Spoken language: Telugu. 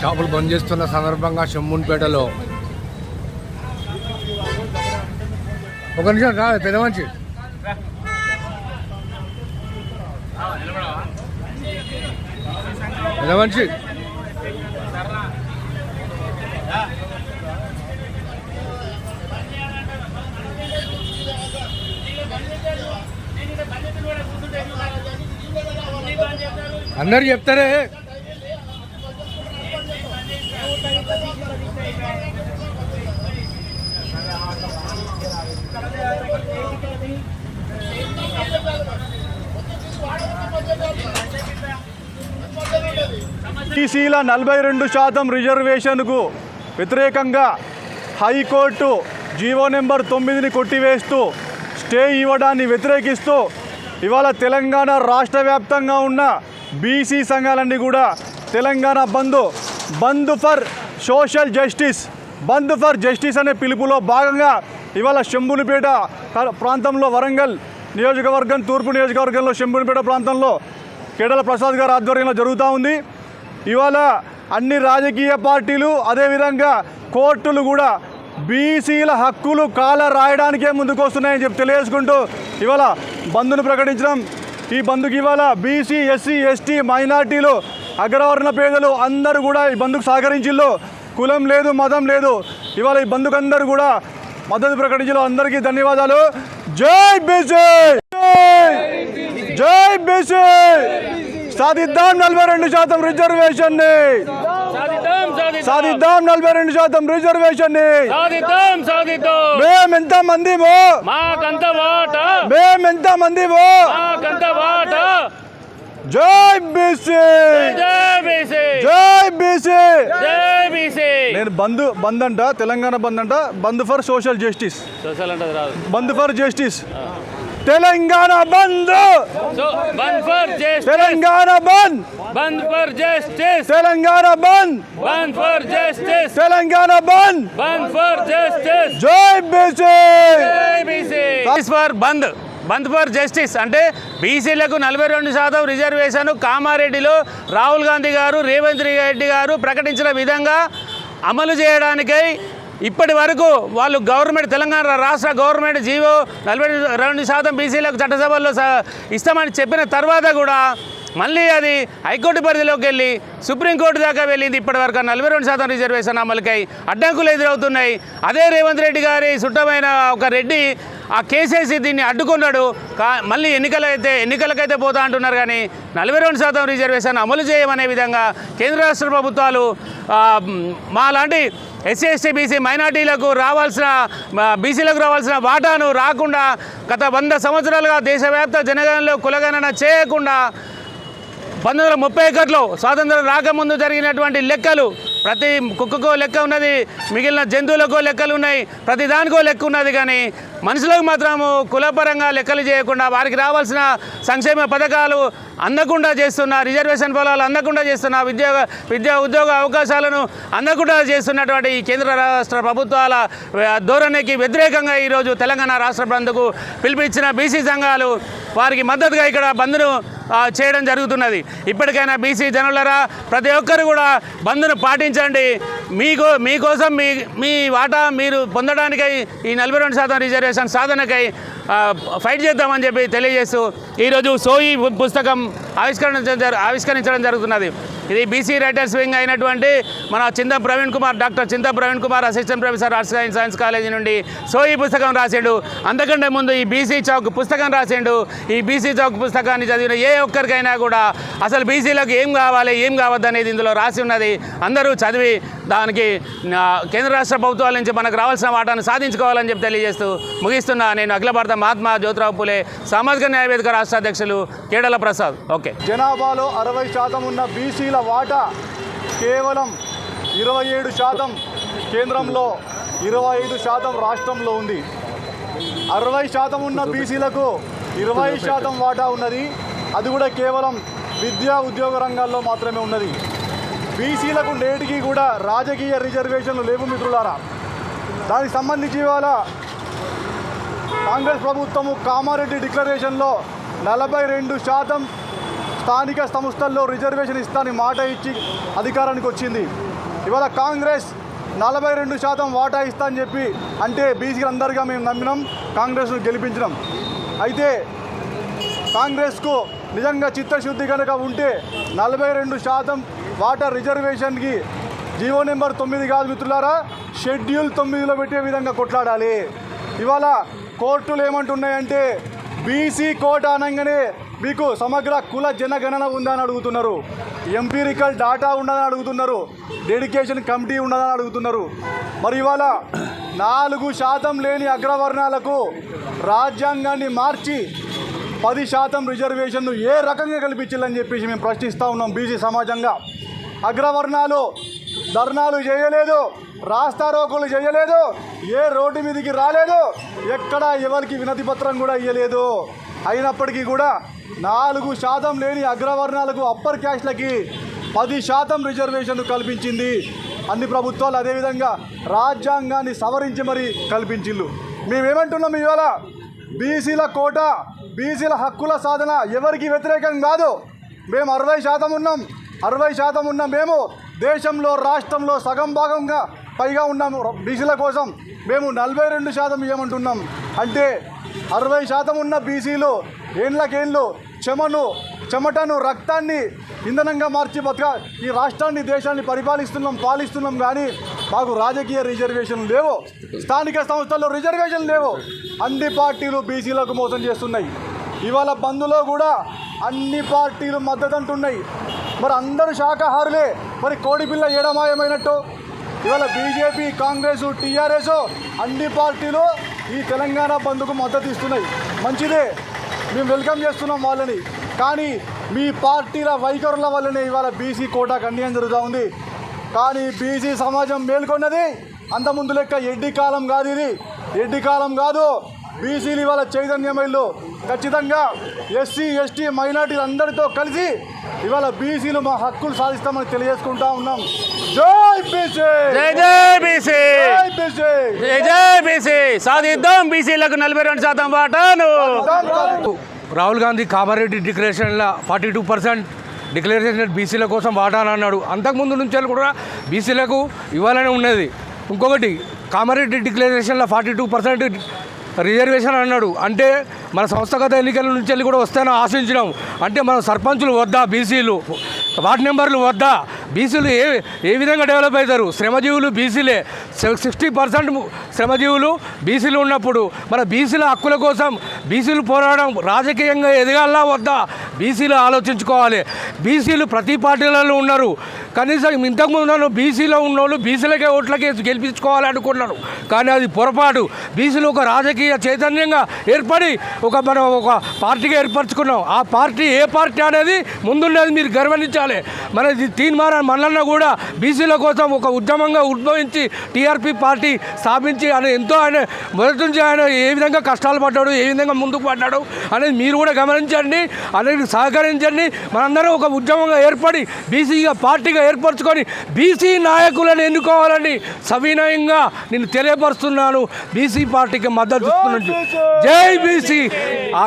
షాపులు బంద్ చేస్తున్న సందర్భంగా షమ్మున్పేటలో. ఒక నిమిషం రా పెద్ద మంచి పెద్ద మంచి అందరు చెప్తారే? టీసీల నలభై రెండు శాతం రిజర్వేషన్కు వ్యతిరేకంగా హైకోర్టు జీవో నెంబర్ తొమ్మిదిని కొట్టివేస్తూ స్టే ఇవ్వడాన్ని వ్యతిరేకిస్తూ ఇవాళ తెలంగాణ రాష్ట్ర వ్యాప్తంగా ఉన్న బీసీ సంఘాలన్నీ కూడా Telangana bandh bandh for social justice bandh for justice అనే పిలుపులో భాగంగా ఇవాళ శంభునిపేట ప్రాంతంలో వరంగల్ నియోజకవర్గం తూర్పు నియోజకవర్గంలో శంభునిపేట ప్రాంతంలో కేడల ప్రసాద్ గారి ఆధ్వర్యంలో జరుగుతూ ఉంది. ఇవాళ అన్ని రాజకీయ పార్టీలు అదేవిధంగా కోర్టులు కూడా బీసీల హక్కులు కాల రాయడానికే ముందుకొస్తున్నాయని చెప్పి తెలియజేసుకుంటూ ఇవాళ బంద్ను ప్రకటించడం ఈ బంద్కి ఇవాళ బీసీ ఎస్సీ ఎస్టీ మైనార్టీలు అగ్రవర్ణ పేదలు అందరూ కూడా ఈ బంద్కు సహకరించిల్లో. కులం లేదు మతం లేదు. ఇవాళ ఈ బంధుకు అందరూ కూడా మద్దతు ప్రకటించిన అందరికీ ధన్యవాదాలు. జై బీసీ! జై! జై బీసీ! సాధిద్దాం నలభై రెండు శాతం రిజర్వేషన్ని. సాధిద్దాం నలభై రెండు శాతం రిజర్వేషన్ సాధిద్దాం మాకంత వాట. మేమెంత మందిమో మాకంత వాట. జై బీసీ. జై బీసీ. జై బీసీ. జై బీసీ. నేను బంద్ బంద్ అంట తెలంగాణ బంద్ అంట bandh for social justice. Social అంటే bandh for justice. Telangana bandh! Bandh for justice Telangana bandh! Bandh for justice Telangana bandh! Bandh for justice Telangana bandh! Bandh for justice జై బీసీ! జై BC. For bandh. Bandh for justice అంటే బీసీలకు నలభై రెండు శాతం రిజర్వేషన్ కామారెడ్డిలో రాహుల్ గాంధీ గారు రేవంత్ రెడ్డి గారు ప్రకటించిన విధంగా అమలు చేయడానికై ఇప్పటి వరకు వాళ్ళు గవర్నమెంట్ తెలంగాణ రాష్ట్ర గవర్నమెంట్ జీవో నలభై రెండు శాతం బీసీలకు చట్టసభల్లో ఇస్తామని చెప్పిన తర్వాత కూడా మళ్ళీ అది హైకోర్టు పరిధిలోకి వెళ్ళి సుప్రీంకోర్టు దాకా వెళ్ళింది ఇప్పటివరకు నలభై రెండు శాతం రిజర్వేషన్ అమలుకై అడ్డంకులు ఎదురవుతున్నాయి. అదే రేవంత్ రెడ్డి గారి చుట్టమైన ఒక రెడ్డి ఆ కేసేసి దీన్ని అడ్డుకున్నాడు. కా మళ్ళీ ఎన్నికలైతే ఎన్నికలకైతే పోతా అంటున్నారు కానీ నలభై రెండు శాతం రిజర్వేషన్ అమలు చేయమనే విధంగా కేంద్ర రాష్ట్ర ప్రభుత్వాలు మాలాంటి మా లాంటి ఎస్సీ ఎస్టీ బీసీ మైనార్టీలకు రావాల్సిన బీసీలకు రావాల్సిన వాటాను రాకుండా గత వంద సంవత్సరాలుగా దేశవ్యాప్త జనగణనలో కులగణన చేయకుండా పంతొమ్మిది వందల ముప్పై ఒకటిలో స్వాతంత్రం రాకముందు జరిగినటువంటి లెక్కలు ప్రతి కుక్కకో లెక్క ఉన్నది మిగిలిన జంతువులకో లెక్కలు ఉన్నాయి ప్రతి దానికో లెక్క ఉన్నది కానీ మనుషులకు మాత్రము కులపరంగా లెక్కలు చేయకుండా వారికి రావాల్సిన సంక్షేమ పథకాలు అందకుండా చేస్తున్న రిజర్వేషన్ ఫలాలు అందకుండా చేస్తున్న ఉద్యోగ విద్యా ఉద్యోగ అవకాశాలను అందకుండా చేస్తున్నటువంటి ఈ కేంద్ర రాష్ట్ర ప్రభుత్వాల ధోరణికి వ్యతిరేకంగా ఈరోజు తెలంగాణ రాష్ట్ర బంధుకు పిలిపించిన బీసీ సంఘాలు వారికి మద్దతుగా ఇక్కడ బంద్ను చేయడం జరుగుతున్నది. ఇప్పటికైనా బీసీ జనులరా ప్రతి ఒక్కరు కూడా బంద్ను పాటించండి. మీకు మీకోసం మీ మీ వాటా మీరు పొందడానికై ఈ నలభై రెండు శాతం రిజర్వేషన్ సాధనకై ఫైట్ చేద్దామని చెప్పి తెలియజేస్తూ ఈరోజు సోయి పుస్తకం ఆవిష్కరించడం ఆవిష్కరించడం జరుగుతున్నది. ఇది బీసీ రైటర్స్ వింగ్ అయినటువంటి మన చింత Praveen Kumar doctor Chinta Praveen Kumar assistant professor arts and science college నుండి సో ఈ పుస్తకం రాసిండు. అంతకంటే ముందు ఈ బీసీ చౌక్ పుస్తకం రాసిండు. ఈ బీసీ చౌక్ పుస్తకాన్ని చదివిన ఏ ఒక్కరికైనా కూడా అసలు బీసీలకు ఏం కావాలి ఏం కావద్దు అనేది ఇందులో రాసి ఉన్నది. అందరూ చదివి దానికి కేంద్ర రాష్ట్ర ప్రభుత్వాల నుంచి మనకు రావాల్సిన వాటాను సాధించుకోవాలని చెప్పి తెలియజేస్తూ ముగిస్తున్నా. నేను అఖిల భారత మహాత్మా జ్యోతిరావు పూలే సామాజిక న్యాయ వేదిక రాష్ట్ర అధ్యక్షులు కేడల ప్రసాద్. ఓకే. జనాభాలో అరవై శాతం ఉన్న బీసీల వాటా కేవలం ఇరవై ఏడు శాతం కేంద్రంలో ఇరవై ఐదు శాతం రాష్ట్రంలో ఉంది. అరవై శాతం ఉన్న బీసీలకు ఇరవై శాతం వాటా ఉన్నది. అది కూడా కేవలం విద్యా ఉద్యోగ రంగాల్లో మాత్రమే ఉన్నది. బీసీలకు నేటికి కూడా రాజకీయ రిజర్వేషన్లు లేవు మిత్రులారా. దానికి సంబంధించి ఇవాళ కాంగ్రెస్ ప్రభుత్వము కామారెడ్డి డిక్లరేషన్లో నలభై రెండు శాతం స్థానిక సంస్థల్లో రిజర్వేషన్ ఇస్తానని మాట ఇచ్చి అధికారానికి వచ్చింది. ఇవాళ కాంగ్రెస్ నలభై రెండు శాతం వాటా ఇస్తా అని చెప్పి అంటే బీసీలందరిగా మేము నమ్మినాం కాంగ్రెస్ను గెలిపించినాం. అయితే కాంగ్రెస్కు నిజంగా చిత్తశుద్ధి కనుక ఉంటే నలభై రెండు శాతం వాటర్ రిజర్వేషన్కి జీవో నెంబర్ తొమ్మిది కాదు మిత్రులారా షెడ్యూల్ తొమ్మిదిలో పెట్టే విధంగా కొట్లాడాలి. ఇవాళ కోర్టులు ఏమంటున్నాయంటే బీసీ కోట అనగానే మీకు సమగ్ర కుల జనగణన ఉందని అడుగుతున్నారు. ఎంపీరికల్ డాటా ఉండదని అడుగుతున్నారు. డెడికేషన్ కమిటీ ఉండదని అడుగుతున్నారు. మరి ఇవాళ నాలుగు శాతం లేని అగ్రవర్ణాలకు రాజ్యాంగాన్ని మార్చి పది శాతం రిజర్వేషన్ను ఏ రకంగా కల్పించాలని చెప్పేసి మేము ప్రశ్నిస్తూ ఉన్నాం బీసీ సమాజంగా. అగ్రవర్ణాలు ధర్నాలు చేయలేదు. రాస్తారోకులు చేయలేదు ఏ రోడ్డు మీదకి రాలేదు ఎక్కడ ఎవరికి వినతి పత్రం కూడా ఇవ్వలేదు అయినప్పటికీ కూడా నాలుగు శాతం లేని అగ్రవర్ణాలకు అప్పర్ క్యాస్ట్లకి పది శాతం రిజర్వేషన్ కల్పించింది. అన్ని ప్రభుత్వాలు అదేవిధంగా రాజ్యాంగాన్ని సవరించి మరీ కల్పించిళ్ళు మేమేమంటున్నాం ఇవాళ? బీసీల కోట బీసీల హక్కుల సాధన ఎవరికి వ్యతిరేకం కాదు. మేము అరవై శాతం ఉన్నాం అరవై శాతం ఉన్న మేము దేశంలో రాష్ట్రంలో సగం భాగంగా పైగా ఉన్నాము. బీసీల కోసం మేము నలభై రెండు శాతం ఇవ్వమంటున్నాం అంటే అరవై శాతం ఉన్న బీసీలు ఏండ్లకేండ్లు చెమను చెమటను రక్తాన్ని ఇంధనంగా మార్చి బతక ఈ రాష్ట్రాన్ని దేశాన్ని పరిపాలిస్తున్నాం పాలిస్తున్నాం కానీ మాకు రాజకీయ రిజర్వేషన్లు లేవు. స్థానిక సంస్థల్లో రిజర్వేషన్ లేవు. అన్ని పార్టీలు బీసీలకు మోసం చేస్తున్నాయి. ఇవాళ బంద్లో కూడా అన్ని పార్టీలు మద్దతు అంటున్నాయి. మరి అందరూ శాకాహారులే మరి కోడిపిల్ల ఏడమాయమైనట్టు? ఇవాళ బీజేపీ కాంగ్రెస్ టీఆర్ఎస్ అన్ని పార్టీలు ఈ తెలంగాణ బంద్కు మద్దతు ఇస్తున్నాయి. మంచిదే. మేము వెల్కమ్ చేస్తున్నాం వాళ్ళని. కానీ మీ పార్టీల వైఖరుల వల్లనే ఇవాళ బీసీ కోటాకు అన్యాయం జరుగుతూ ఉంది. కానీ బీసీ సమాజం మేల్కొన్నది అంతముందు లెక్క ఎడ్డి కాలం కాదు ఇది. ఎడ్డి కాలం కాదు. బీసీలు ఇవాళ చైతన్యమైళ్ళు ఖచ్చితంగా ఎస్సీ ఎస్టీ మైనార్టీలు అందరితో కలిసి ఇవాళ బీసీలు మా హక్కులు సాధిస్తామని తెలియజేసుకుంటా ఉన్నాం. జై బీసీ! జై జై బీసీ! జై బీసీ! జై జై బీసీ! సాధిద్దాం బీసీలకు నలభై రెండు శాతం వాటాను రాహుల్ గాంధీ కామారెడ్డి డిక్లరేషన్లో ఫార్టీ టూ పర్సెంట్ డిక్లరేషన్ బీసీల కోసం వాటాను అన్నాడు. అంతకుముందు నుంచి కూడా బీసీలకు ఇవ్వాలని ఉన్నది. ఇంకొకటి కామారెడ్డి డిక్లరేషన్లో ఫార్టీ టూ పర్సెంట్ రిజర్వేషన్ అన్నాడు. అంటే మన సంస్థాగత ఎన్నికల నుంచి వెళ్ళి కూడా వస్తాయని ఆశించినాం. అంటే మన సర్పంచులు వద్దా బీసీలు? వార్డు నెంబర్లు వద్దా? బీసీలు ఏ ఏ విధంగా డెవలప్ అవుతారు? శ్రమజీవులు బీసీలే. సిక్స్టీ పర్సెంట్ శ్రమజీవులు బీసీలు ఉన్నప్పుడు మన బీసీల హక్కుల కోసం బీసీలు పోరాడడం రాజకీయంగా ఎదగాలా వద్దా? బీసీలు ఆలోచించుకోవాలి. బీసీలు ప్రతి పార్టీలలో ఉన్నారు. కనీసం ఇంతకుముందు నన్ను బీసీలో ఉన్నోళ్ళు బీసీలకే ఓట్లకే గెలిపించుకోవాలనుకున్నారు. కానీ అది పొరపాటు. బీసీలు ఒక రాజకీయ చైతన్యంగా ఏర్పడి ఒక మనం ఒక పార్టీగా ఏర్పరచుకున్నాం. ఆ పార్టీ ఏ పార్టీ అనేది ముందుండేది మీరు గర్వనించాలి. మన ఇది తీన్మార మల్లన్న కూడా బీసీల కోసం ఒక ఉద్యమంగా ఉద్భవించి టీఆర్పీ పార్టీ స్థాపించి ఆయన ఎంతో ఆయన మొదటి నుంచి ఆయన ఏ విధంగా కష్టాలు పడ్డాడు ఏ విధంగా ముందుకు పడ్డాడు అనేది మీరు కూడా గమనించండి అనేది సహకరించండి. మనందరం ఒక ఉద్యమంగా ఏర్పడి బీసీగా పార్టీగా ఏర్పరచుకొని బీసీ నాయకులను ఎన్నుకోవాలని సవినయంగా నేను తెలియపరుస్తున్నాను. బీసీ పార్టీకి మద్దతు జై బీసీ! ఆ